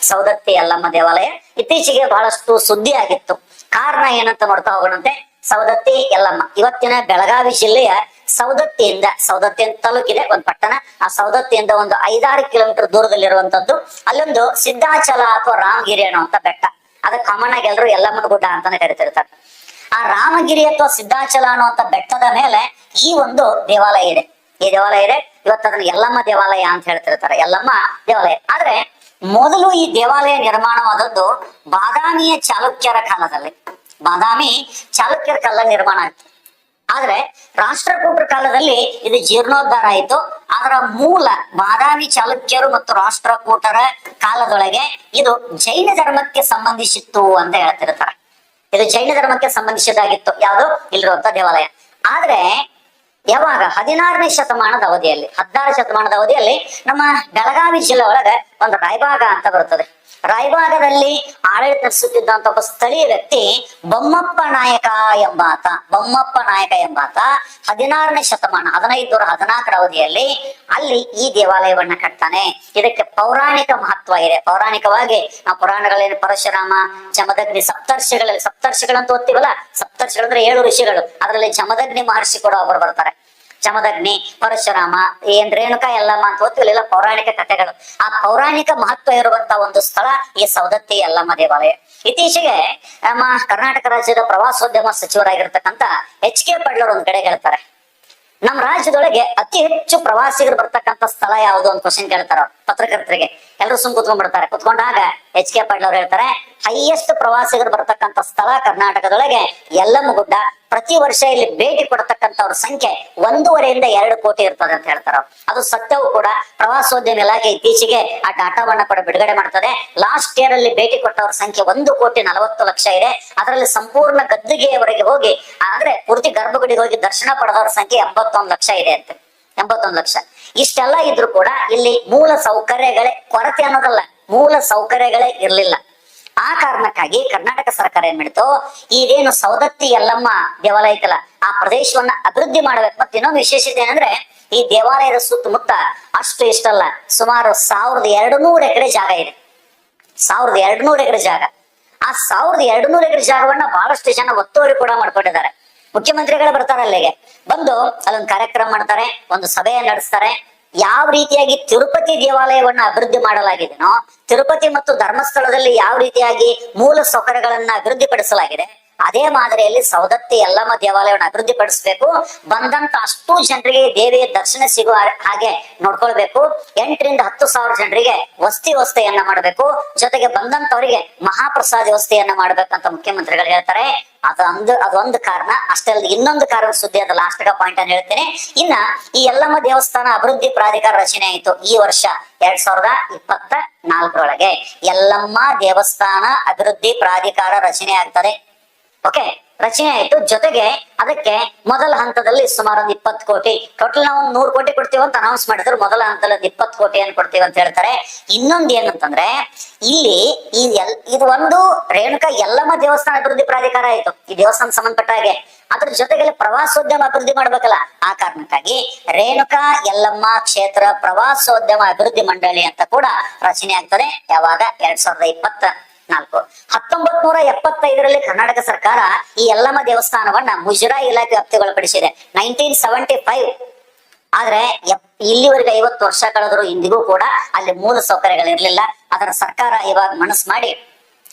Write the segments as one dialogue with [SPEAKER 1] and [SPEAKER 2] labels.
[SPEAKER 1] ಸೌದತ್ತಿ ಯಲ್ಲಮ್ಮ ದೇವಾಲಯ. ಇತ್ತೀಚೆಗೆ ಬಹಳಷ್ಟು ಸುದ್ದಿ ಆಗಿತ್ತು. ಕಾರಣ ಏನಂತ ನೋಡ್ತಾ ಹೋಗೋಣಂತೆ? ಸೌದತ್ತಿ ಯಲ್ಲಮ್ಮ. ಇವತ್ತಿನ ಬೆಳಗಾವಿ ಜಿಲ್ಲೆಯ ಸೌದತ್ತಿಯಿಂದ, ಸೌದತ್ತಿ ಅಂತ ತಾಲೂಕಿದೆ, ಒಂದು ಪಟ್ಟಣ. ಆ ಸೌದತ್ತಿಯಿಂದ ಒಂದು ಐದಾರು ಕಿಲೋಮೀಟರ್ ದೂರದಲ್ಲಿರುವಂತದ್ದು, ಅಲ್ಲೊಂದು ಸಿದ್ಧಾಚಲ ಅಥವಾ ರಾಮಗಿರಿ ಅನ್ನುವಂತ ಬೆಟ್ಟ. ಅದ ಕಾಮನ್ ಆಗಿ ಎಲ್ಲರೂ ಯಲ್ಲಮ್ಮನ ಗುಡ್ಡ ಅಂತಾನೆ ಕರಿತಿರ್ತಾರೆ. ಆ ರಾಮಗಿರಿ ಅಥವಾ ಸಿದ್ಧಾಚಲ ಅನ್ನುವಂತ ಬೆಟ್ಟದ ಮೇಲೆ ಈ ಒಂದು ದೇವಾಲಯ ಇದೆ. ಈ ದೇವಾಲಯ ಇದೆ. ಇವತ್ತು ಅದನ್ನ ಯಲ್ಲಮ್ಮ ದೇವಾಲಯ ಅಂತ ಹೇಳ್ತಿರ್ತಾರೆ. ಯಲ್ಲಮ್ಮ ದೇವಾಲಯ. ಆದ್ರೆ ಮೊದಲು ಈ ದೇವಾಲಯ ನಿರ್ಮಾಣವಾದದ್ದು ಬಾದಾಮಿಯ ಚಾಲುಕ್ಯರ ಕಾಲದಲ್ಲಿ. ಬಾದಾಮಿ ಚಾಲುಕ್ಯರ ಕಾಲ ನಿರ್ಮಾಣ ಆಯ್ತು. ಆದ್ರೆ ರಾಷ್ಟ್ರಕೂಟರ ಕಾಲದಲ್ಲಿ ಇದು ಜೀರ್ಣೋದ್ಧಾರ ಆಯಿತು. ಅದರ ಮೂಲ ಬಾದಾಮಿ ಚಾಲುಕ್ಯರು ಮತ್ತು ರಾಷ್ಟ್ರಕೂಟರ ಕಾಲದೊಳಗೆ ಇದು ಜೈನ ಧರ್ಮಕ್ಕೆ ಸಂಬಂಧಿಸಿತ್ತು ಅಂತ ಹೇಳ್ತಿರ್ತಾರೆ. ಇದು ಜೈನ ಧರ್ಮಕ್ಕೆ ಸಂಬಂಧಿಸಿದಾಗಿತ್ತು ಯಾವುದು? ಇಲ್ಲಿರುವಂತ ದೇವಾಲಯ. ಆದ್ರೆ ಯಾವಾಗ? ಹದಿನಾರನೇ ಶತಮಾನದ ಅವಧಿಯಲ್ಲಿ, ಹದಿನಾರು ಶತಮಾನದ ಅವಧಿಯಲ್ಲಿ ನಮ್ಮ ಬೆಳಗಾವಿ ಜಿಲ್ಲೆ ಒಳಗೆ ಒಂದು ರಾಯಭಾಗ ಅಂತ ಬರುತ್ತದೆ. ರಾಯಭಾಗದಲ್ಲಿ ಆಡಳಿತ ನಡೆಸುತ್ತಿದ್ದಂತ ಒಬ್ಬ ಸ್ಥಳೀಯ ವ್ಯಕ್ತಿ ಬೊಮ್ಮಪ್ಪ ನಾಯಕ ಎಂಬಾತ, ಬೊಮ್ಮಪ್ಪ ನಾಯಕ ಎಂಬಾತ ಹದಿನಾರನೇ ಶತಮಾನ ಹದಿನೈದು ಹದಿನಾಲ್ಕರ ಅವಧಿಯಲ್ಲಿ ಅಲ್ಲಿ ಈ ದೇವಾಲಯವನ್ನ ಕಟ್ತಾನೆ. ಇದಕ್ಕೆ ಪೌರಾಣಿಕ ಮಹತ್ವ ಇದೆ. ಪೌರಾಣಿಕವಾಗಿ ನಾವು ಪುರಾಣಗಳಲ್ಲಿ ಪರಶುರಾಮ, ಜಮದಗ್ನಿ ಸಪ್ತರ್ಷಿಗಳಲ್ಲಿ, ಸಪ್ತರ್ಷಿಗಳಂತ ಓದ್ತೀವಲ್ಲ ಸಪ್ತರ್ಷಿಗಳಂದ್ರೆ ಏಳು ಋಷಿಗಳು. ಅದರಲ್ಲಿ ಜಮದಗ್ನಿ ಮಹರ್ಷಿ ಕೂಡ ಒಬ್ಬರು ಬರ್ತಾರೆ. ಜಮದಗ್ನಿ ಪರಶುರಾಮ ಏನ್ ರೇಣುಕಾ ಎಲ್ಲಮ್ಮ ಅಂತ ಓದ್ತೀವಿ ಪೌರಾಣಿಕ ಕಥೆಗಳು. ಆ ಪೌರಾಣಿಕ ಮಹತ್ವ ಇರುವಂತ ಒಂದು ಸ್ಥಳ ಈ ಸೌದತ್ತಿ ಯಲ್ಲಮ್ಮ ದೇವಾಲಯ. ಇತ್ತೀಚೆಗೆ ನಮ್ಮ ಕರ್ನಾಟಕ ರಾಜ್ಯದ ಪ್ರವಾಸೋದ್ಯಮ ಸಚಿವರಾಗಿರ್ತಕ್ಕಂತ ಎಚ್ ಕೆ ಪಡ್ಲರ್ ಒಂದ್ ಕಡೆ ಹೇಳ್ತಾರೆ. ನಮ್ಮ ರಾಜ್ಯದೊಳಗೆ ಅತಿ ಹೆಚ್ಚು ಪ್ರವಾಸಿಗರು ಬರ್ತಕ್ಕಂತ ಸ್ಥಳ ಯಾವುದು ಅಂತ ಕ್ವಶನ್ ಕೇಳ್ತಾರ ಅವ್ರು. ಪತ್ರಕರ್ತರಿಗೆ. ಎಲ್ಲರೂ ಸುಮ್ ಕುತ್ಕೊಂಡ್ಬಿಡ್ತಾರೆ. ಕುತ್ಕೊಂಡಾಗ ಎಚ್ ಕೆ ಪಾಟೀಲ್ ಅವ್ರು ಹೇಳ್ತಾರೆ, ಹೈಯೆಸ್ಟ್ ಪ್ರವಾಸಿಗರು ಬರ್ತಕ್ಕಂಥ ಸ್ಥಳ ಕರ್ನಾಟಕದೊಳಗೆ. ಎಲ್ಲಮ್ಮ ಗುಡ್ಡ, ಪ್ರತಿ ವರ್ಷ ಇಲ್ಲಿ ಭೇಟಿ ಕೊಡ್ತಕ್ಕಂಥವ್ರ ಸಂಖ್ಯೆ ಒಂದೂವರೆಯಿಂದ ಎರಡು ಕೋಟಿ ಇರ್ತದೆ ಅಂತ ಹೇಳ್ತಾರ ಅದು ಸತ್ಯವೂ ಕೂಡ ಪ್ರವಾಸೋದ್ಯಮ ಇಲಾಖೆ ಇತ್ತೀಚೆಗೆ ಆ ಡಾಟಾವನ್ನ ಕೂಡ ಬಿಡುಗಡೆ ಮಾಡ್ತದೆ. ಲಾಸ್ಟ್ ಇಯರ್ ಅಲ್ಲಿ ಭೇಟಿ ಕೊಟ್ಟವ್ರ ಸಂಖ್ಯೆ ಒಂದು ಕೋಟಿ ನಲವತ್ತು ಲಕ್ಷ ಇದೆ. ಅದರಲ್ಲಿ ಸಂಪೂರ್ಣ ಗದ್ದಿಗೆಯವರೆಗೆ ಹೋಗಿ ಅಂದ್ರೆ ಪೂರ್ತಿ ಗರ್ಭಗುಡಿಗೆ ಹೋಗಿ ದರ್ಶನ ಪಡೆದವರ ಸಂಖ್ಯೆ ಎಂಬತ್ತೊಂದು ಲಕ್ಷ ಇದೆ ಅಂತ. ಎಂಬತ್ತೊಂದು ಲಕ್ಷ. ಇಷ್ಟೆಲ್ಲ ಇದ್ರು ಕೂಡ ಇಲ್ಲಿ ಮೂಲ ಸೌಕರ್ಯಗಳೇ ಕೊರತೆ ಅನ್ನೋದಲ್ಲ, ಮೂಲ ಸೌಕರ್ಯಗಳೇ ಇರಲಿಲ್ಲ. ಆ ಕಾರಣಕ್ಕಾಗಿ ಕರ್ನಾಟಕ ಸರ್ಕಾರ ಏನ್ ಮಾಡಿತು ಇದೇನು ಸೌದತ್ತಿ ಯಲ್ಲಮ್ಮ ದೇವಾಲಯ ಆ ಪ್ರದೇಶವನ್ನ ಅಭಿವೃದ್ಧಿ ಮಾಡ್ಬೇಕು. ಮತ್ತೆ ಇನ್ನೊಂದು ವಿಶೇಷತೆ ಏನಂದ್ರೆ, ಈ ದೇವಾಲಯದ ಸುತ್ತಮುತ್ತ ಅಷ್ಟು ಇಷ್ಟಲ್ಲ, ಸುಮಾರು ಸಾವಿರದ ಎರಡು ನೂರು ಎಕರೆ ಜಾಗ ಇದೆ. ಸಾವಿರದ ಎರಡು ನೂರು ಎಕರೆ ಜಾಗ. ಆ ಸಾವಿರದ ಎರಡು ನೂರು ಎಕರೆ ಜಾಗವನ್ನ ಬಹಳಷ್ಟು ಜನ ಒತ್ತುವರಿ ಕೂಡ ಮಾಡ್ಕೊಂಡಿದ್ದಾರೆ. ಮುಖ್ಯಮಂತ್ರಿಗಳು ಬರ್ತಾರೆ ಅಲ್ಲಿಗೆ. ಬಂದು ಅಲ್ಲೊಂದು ಕಾರ್ಯಕ್ರಮ ಮಾಡ್ತಾರೆ, ಒಂದು ಸಭೆಯನ್ನು ನಡೆಸ್ತಾರೆ. ಯಾವ ರೀತಿಯಾಗಿ ತಿರುಪತಿ ದೇವಾಲಯವನ್ನ ಅಭಿವೃದ್ಧಿ ಮಾಡಲಾಗಿದೆನೋ, ತಿರುಪತಿ ಮತ್ತು ಧರ್ಮಸ್ಥಳದಲ್ಲಿ ಯಾವ ರೀತಿಯಾಗಿ ಮೂಲ ಸೌಕರ್ಯಗಳನ್ನ ಅಭಿವೃದ್ಧಿಪಡಿಸಲಾಗಿದೆ ಅದೇ ಮಾದರಿಯಲ್ಲಿ ಸೌದತ್ತಿ ಯಲ್ಲಮ್ಮ ದೇವಾಲಯವನ್ನು ಅಭಿವೃದ್ಧಿ ಪಡಿಸಬೇಕು. ಬಂದಂತ ಅಷ್ಟು ಜನರಿಗೆ ದೇವಿಯ ದರ್ಶನ ಸಿಗುವ ಹಾಗೆ ನೋಡ್ಕೊಳ್ಬೇಕು. ಎಂಟರಿಂದ ಹತ್ತು ಸಾವಿರ ಜನರಿಗೆ ವಸ್ತಿ ವ್ಯವಸ್ಥೆಯನ್ನ ಮಾಡಬೇಕು. ಜೊತೆಗೆ ಬಂದಂತವರಿಗೆ ಮಹಾಪ್ರಸಾದ ವ್ಯವಸ್ಥೆಯನ್ನ ಮಾಡ್ಬೇಕಂತ ಮುಖ್ಯಮಂತ್ರಿಗಳು ಹೇಳ್ತಾರೆ. ಅದೊಂದು ಅದೊಂದು ಕಾರಣ. ಅಷ್ಟೇ ಅಲ್ಲದೆ ಇನ್ನೊಂದು ಕಾರಣ ಸುದ್ದಿ ಅದ ಲಾಸ್ಟ್ ಪಾಯಿಂಟ್ ಅನ್ನು ಹೇಳ್ತೇನೆ. ಇನ್ನ ಈ ಯಲ್ಲಮ್ಮ ದೇವಸ್ಥಾನ ಅಭಿವೃದ್ಧಿ ಪ್ರಾಧಿಕಾರ ರಚನೆ ಆಯಿತು ಈ ವರ್ಷ ಎರಡ್ ಸಾವಿರದ ಇಪ್ಪತ್ತ ನಾಲ್ಕರೊಳಗೆ ಯಲ್ಲಮ್ಮ ದೇವಸ್ಥಾನ ಅಭಿವೃದ್ಧಿ ಪ್ರಾಧಿಕಾರ ರಚನೆ ಆಗ್ತದೆ. ಓಕೆ, ರಚನೆ ಆಯ್ತು. ಜೊತೆಗೆ ಅದಕ್ಕೆ ಮೊದಲ ಹಂತದಲ್ಲಿ ಸುಮಾರು ಒಂದು ಇಪ್ಪತ್ತು ಕೋಟಿ. ಟೋಟಲ್ ನಾವು ನೂರು ಕೋಟಿ ಕೊಡ್ತೀವಿ ಅಂತ ಅನೌನ್ಸ್ ಮಾಡಿದ್ರು. ಮೊದಲ ಹಂತದಲ್ಲಿ ಒಂದು ಇಪ್ಪತ್ತು ಕೋಟಿಯನ್ನು ಕೊಡ್ತೀವಿ ಅಂತ ಹೇಳ್ತಾರೆ. ಇನ್ನೊಂದ್ ಏನಂತಂದ್ರೆ, ಇಲ್ಲಿ ಈ ಇದು ಒಂದು ರೇಣುಕಾ ಯಲ್ಲಮ್ಮ ದೇವಸ್ಥಾನ ಅಭಿವೃದ್ಧಿ ಪ್ರಾಧಿಕಾರ ಆಯ್ತು. ಈ ದೇವಸ್ಥಾನ ಸಂಬಂಧಪಟ್ಟ ಹಾಗೆ. ಅದ್ರ ಜೊತೆಗೆ ಪ್ರವಾಸೋದ್ಯಮ ಅಭಿವೃದ್ಧಿ ಮಾಡ್ಬೇಕಲ್ಲ. ಆ ಕಾರಣಕ್ಕಾಗಿ ರೇಣುಕಾ ಯಲ್ಲಮ್ಮ ಕ್ಷೇತ್ರ ಪ್ರವಾಸೋದ್ಯಮ ಅಭಿವೃದ್ಧಿ ಮಂಡಳಿ ಅಂತ ಕೂಡ ರಚನೆ ಆಗ್ತದೆ. ಯಾವಾಗ? ಎರಡ್ ಸಾವಿರದ ಇಪ್ಪತ್ತ. ನಾಲ್ಕು ಹತ್ತೊಂಬತ್ ನೂರ ಎಪ್ಪತ್ತೈದರಲ್ಲಿ ಕರ್ನಾಟಕ ಸರ್ಕಾರ ಈ ಎಲ್ಲಮ್ಮ ದೇವಸ್ಥಾನವನ್ನ ಮುಜರಾ ಇಲಾಖೆ ವ್ಯಾಪ್ತಿಗೊಳಪಡಿಸಿದೆ. Nineteen seventy five. ಆದ್ರೆ ಇಲ್ಲಿವರೆಗೆ ಐವತ್ತು ವರ್ಷ ಕಳೆದರೂ ಇಂದಿಗೂ ಕೂಡ ಅಲ್ಲಿ ಮೂಲ ಸೌಕರ್ಯಗಳಿರ್ಲಿಲ್ಲ. ಅದರ ಸರ್ಕಾರ ಇವಾಗ ಮನಸ್ಸು ಮಾಡಿ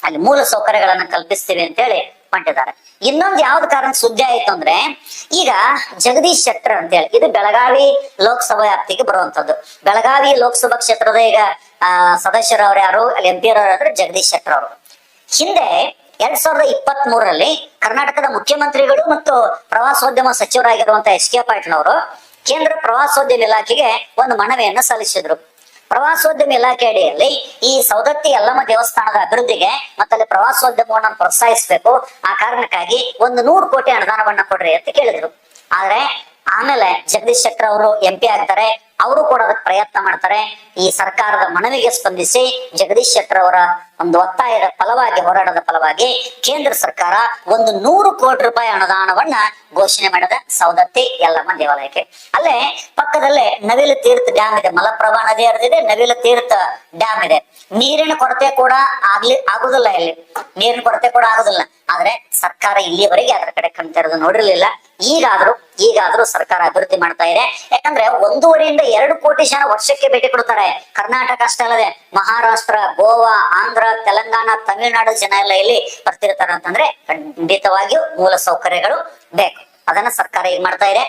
[SPEAKER 1] ಅಲ್ಲಿ ಮೂಲ ಸೌಕರ್ಯಗಳನ್ನ ಕಲ್ಪಿಸ್ತೀವಿ ಅಂತೇಳಿ ಮಾಡಿದ್ದಾರೆ. ಇನ್ನೊಂದು ಯಾವ್ದು ಕಾರಣ ಸುದ್ದಿ ಆಯ್ತು ಅಂದ್ರೆ, ಈಗ ಜಗದೀಶ್ ಶೆಟ್ಟರ್ ಅಂತೇಳಿ ಇದು ಬೆಳಗಾವಿ ಲೋಕಸಭಾ ವ್ಯಾಪ್ತಿಗೆ ಬರುವಂತದ್ದು. ಬೆಳಗಾವಿ ಲೋಕಸಭಾ ಕ್ಷೇತ್ರದ ಈಗ, ಆ, ಸದಸ್ಯರವ್ರು ಯಾರು, ಅಲ್ಲಿ ಎಂ ಪಿ ಅಂದ್ರೆ ಜಗದೀಶ್ ಶೆಟ್ಟರ್ ಅವರು. ಹಿಂದೆ ಎರಡ್ ಸಾವಿರದ ಇಪ್ಪತ್ತ್ ಮೂರರಲ್ಲಿ ಕರ್ನಾಟಕದ ಮುಖ್ಯಮಂತ್ರಿಗಳು ಮತ್ತು ಪ್ರವಾಸೋದ್ಯಮ ಸಚಿವರಾಗಿರುವಂತಹ ಎಸ್ ಕೆ ಪಾಟೀಲ್ ಅವರು ಕೇಂದ್ರ ಪ್ರವಾಸೋದ್ಯಮ ಇಲಾಖೆಗೆ ಒಂದು ಮನವಿಯನ್ನು ಸಲ್ಲಿಸಿದ್ರು. ಪ್ರವಾಸೋದ್ಯಮ ಇಲಾಖೆ ಅಡಿಯಲ್ಲಿ ಈ ಸೌದತ್ತಿ ಯಲ್ಲಮ್ಮ ದೇವಸ್ಥಾನದ ಅಭಿವೃದ್ಧಿಗೆ ಮತ್ತಲ್ಲಿ ಪ್ರವಾಸೋದ್ಯಮವನ್ನು ಪ್ರೋತ್ಸಾಹಿಸಬೇಕು. ಆ ಕಾರಣಕ್ಕಾಗಿ ಒಂದು ನೂರು ಕೋಟಿ ಅನುದಾನವನ್ನ ಕೊಡ್ರಿ ಅಂತ ಕೇಳಿದ್ರು. ಆದ್ರೆ ಆಮೇಲೆ ಜಗದೀಶ್ ಶೆಟ್ಟರ್ ಅವರು ಎಂ ಪಿ ಆಗ್ತಾರೆ. ಅವರು ಕೂಡ ಅದಕ್ಕೆ ಪ್ರಯತ್ನ ಮಾಡ್ತಾರೆ. ಈ ಸರ್ಕಾರದ ಮನವಿಗೆ ಸ್ಪಂದಿಸಿ ಜಗದೀಶ್ ಶೆಟ್ಟರ್ ಅವರ ಒಂದು ಒತ್ತಾಯದ ಫಲವಾಗಿ, ಹೋರಾಟದ ಫಲವಾಗಿ ಕೇಂದ್ರ ಸರ್ಕಾರ ಒಂದು ನೂರು ಕೋಟಿ ರೂಪಾಯಿ ಅನುದಾನವನ್ನ ಘೋಷಣೆ ಮಾಡಿದ ಸೌದತ್ತಿ ಯಲ್ಲಮ್ಮ ದೇವಾಲಯಕ್ಕೆ. ಅಲ್ಲೇ ಪಕ್ಕದಲ್ಲೇ ನವಿಲು ತೀರ್ಥ ಡ್ಯಾಮ್ ಇದೆ. ಮಲಪ್ರಭಾ ನದಿ ಹರಿದಿದೆ, ನವಿಲು ತೀರ್ಥ ಡ್ಯಾಮ್ ಇದೆ. ನೀರಿನ ಕೊರತೆ ಕೂಡ ಆಗ್ಲಿ, ಆಗುದಿಲ್ಲ ಇಲ್ಲಿ. ನೀರಿನ ಕೊರತೆ ಕೂಡ ಆಗುದಿಲ್ಲ. ಆದ್ರೆ ಸರ್ಕಾರ ಇಲ್ಲಿಯವರೆಗೆ ಅದರ ಕಡೆ ಕಣ್ತಿರೋದು ನೋಡಿರ್ಲಿಲ್ಲ. ಈಗಾದ್ರೂ ಈಗಾದ್ರೂ ಸರ್ಕಾರ ಅಭಿವೃದ್ಧಿ ಮಾಡ್ತಾ ಇದೆ. ಯಾಕಂದ್ರೆ ಒಂದೂವರೆಯಿಂದ ಎರಡು ಕೋಟಿ ಜನ ವರ್ಷಕ್ಕೆ ಭೇಟಿ ಕೊಡ್ತಾರೆ. ಕರ್ನಾಟಕ ಅಷ್ಟೇ ಅಲ್ಲದೆ ಮಹಾರಾಷ್ಟ್ರ, ಗೋವಾ, ಆಂಧ್ರ, ತೆಲಂಗಾಣ, ತಮಿಳುನಾಡು ಜನ ಎಲ್ಲ ಇಲ್ಲಿ ಬರ್ತಿರ್ತಾರೆ ಅಂತಂದ್ರೆ ಖಂಡಿತವಾಗಿಯೂ ಮೂಲ ಸೌಕರ್ಯಗಳು ಬೇಕು. ಅದನ್ನ ಸರ್ಕಾರ ಈಗ ಮಾಡ್ತಾ ಇದೆ?